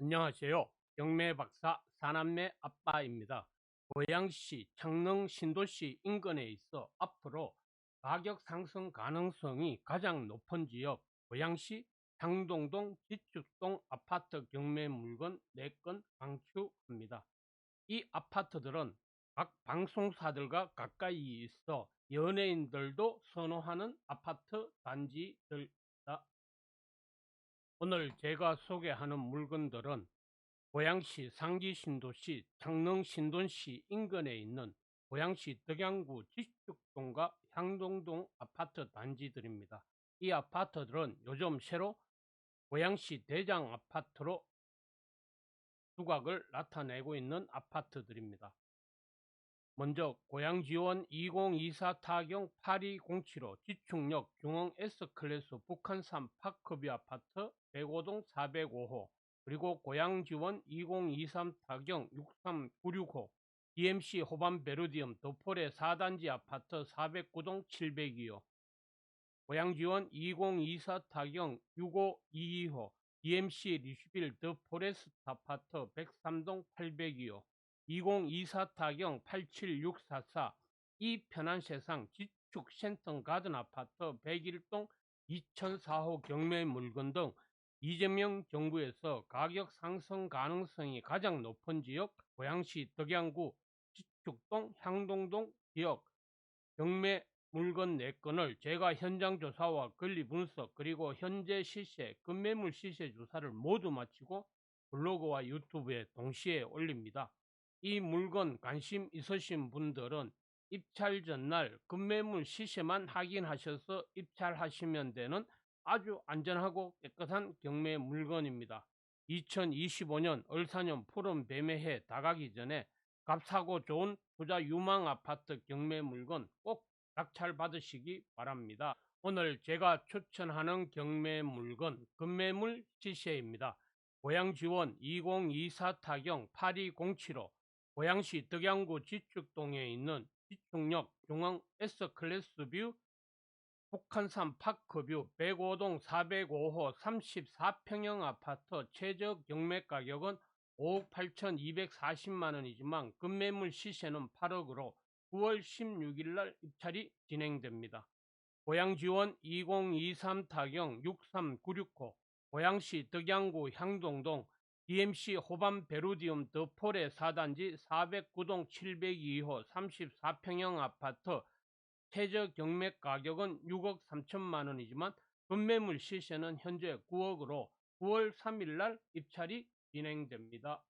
안녕하세요. 경매 박사 사남매 아빠입니다. 고양시 창릉 신도시 인근에 있어 앞으로 가격 상승 가능성이 가장 높은 지역 고양시 향동동 지축동 아파트 경매 물건 4건 강추합니다. 이 아파트들은 각 방송사들과 가까이 있어 연예인들도 선호하는 아파트 단지들입니다. 오늘 제가 소개하는 물건들은 고양시 상지신도시 창릉신도시 인근에 있는 고양시 덕양구 지축동과 향동동 아파트 단지들입니다. 이 아파트들은 요즘 새로 고양시 대장 아파트로 두각을 나타내고 있는 아파트들입니다. 먼저 고양지원 2024 타경 8207호 지축역 중앙 S클래스 북한산 파크뷰 아파트 105동 405호 그리고 고양지원 2023 타경 63965 DMC 호반 베르디움 더폴의 4단지 아파트 409동 702호 고양지원 2024 타경 6522호 DMC 리슈빌 더 포레스트 아파트 103동 802호 2024 타경 87644 이 편한 세상 지축 센터 가든 아파트 101동 2004호 경매 물건 등 이재명 정부에서 가격 상승 가능성이 가장 높은 지역 고양시 덕양구 지축동 향동동 지역 경매 물건 4건을 제가 현장 조사와 권리 분석 그리고 현재 시세 급매물 시세 조사를 모두 마치고 블로그와 유튜브에 동시에 올립니다. 이 물건 관심 있으신 분들은 입찰 전날 급매물 시세만 확인하셔서 입찰하시면 되는 아주 안전하고 깨끗한 경매 물건입니다. 2025년 을사년 푸른 매매해 다가기 전에 값사고 좋은 부자 유망 아파트 경매 물건 꼭 낙찰 받으시기 바랍니다. 오늘 제가 추천하는 경매 물건 급매물 시세입니다. 고양지원 2024 타경 82075 고양시 덕양구 지축동에 있는 지축역 중앙 S클래스 뷰 북한산 파크뷰 105동 405호 34평형 아파트 최저 경매 가격은 5억 8,240만원이지만 급매물 시세는 8억으로 9월 16일 날 입찰이 진행됩니다. 고양지원 2023 타경 63965 고양시 덕양구 향동동 DMC 호반 베루디움 더 폴의 4단지 409동 702호 34평형 아파트 최저 경매 가격은 6억 3천만 원이지만 급매물 시세는 현재 9억으로 9월 3일 날 입찰이 진행됩니다.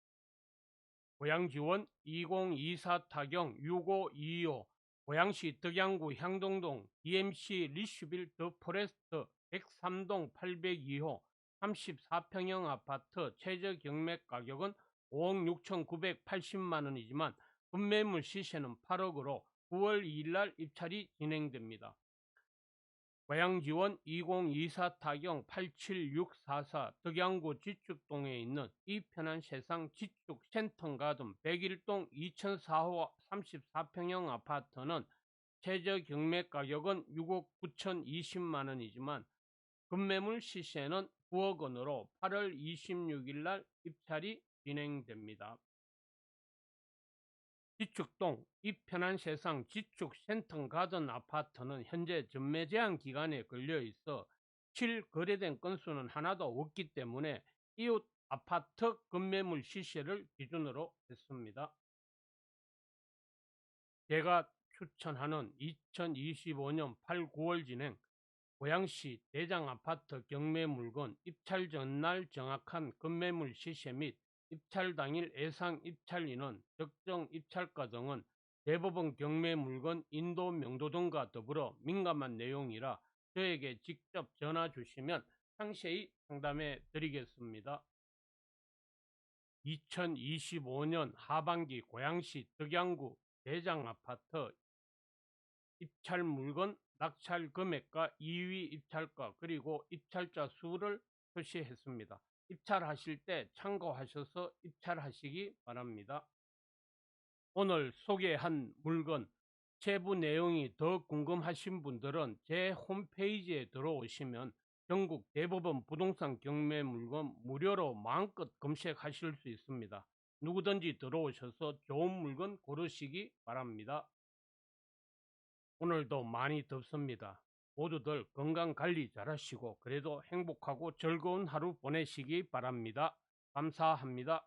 고양지원 2024 타경 6525 고양시 덕양구 향동동 DMC 리슈빌 더 포레스트 103동 802호 34평형 아파트 최저 경매 가격은 5억 6,980만원이지만 급매물 시세는 8억으로 9월 2일 날 입찰이 진행됩니다. 고양지원 2024 타경 87644 덕양구 지축동에 있는 이 편한 세상 지축 센터가든 101동 2004호 34평형 아파트는 최저 경매 가격은 6억 9,020만원이지만 급매물 시세는 9억 원으로 8월 26일 날 입찰이 진행됩니다. 지축동 이 편한 세상 지축센터 가든 아파트는 현재 전매 제한 기간에 걸려 있어 실거래된 건수는 하나도 없기 때문에 이웃 아파트 급매물 시세를 기준으로 했습니다. 제가 추천하는 2025년 8, 9월 진행 고양시 대장 아파트 경매 물건 입찰 전날 정확한 급매물 시세 및 입찰 당일 예상 입찰인은 적정 입찰가 등은 대법원 경매 물건 인도 명도 등과 더불어 민감한 내용이라 저에게 직접 전화 주시면 상세히 상담해 드리겠습니다. 2025년 하반기 고양시 덕양구 대장 아파트 입찰 물건 낙찰 금액과 2위 입찰가 그리고 입찰자 수를 표시했습니다. 입찰하실 때 참고하셔서 입찰하시기 바랍니다. 오늘 소개한 물건 세부 내용이 더 궁금하신 분들은 제 홈페이지에 들어오시면 전국 대부분 부동산 경매 물건 무료로 마음껏 검색하실 수 있습니다. 누구든지 들어오셔서 좋은 물건 고르시기 바랍니다. 오늘도 많이 덥습니다. 모두들 건강 관리 잘 하시고 그래도 행복하고 즐거운 하루 보내시기 바랍니다. 감사합니다.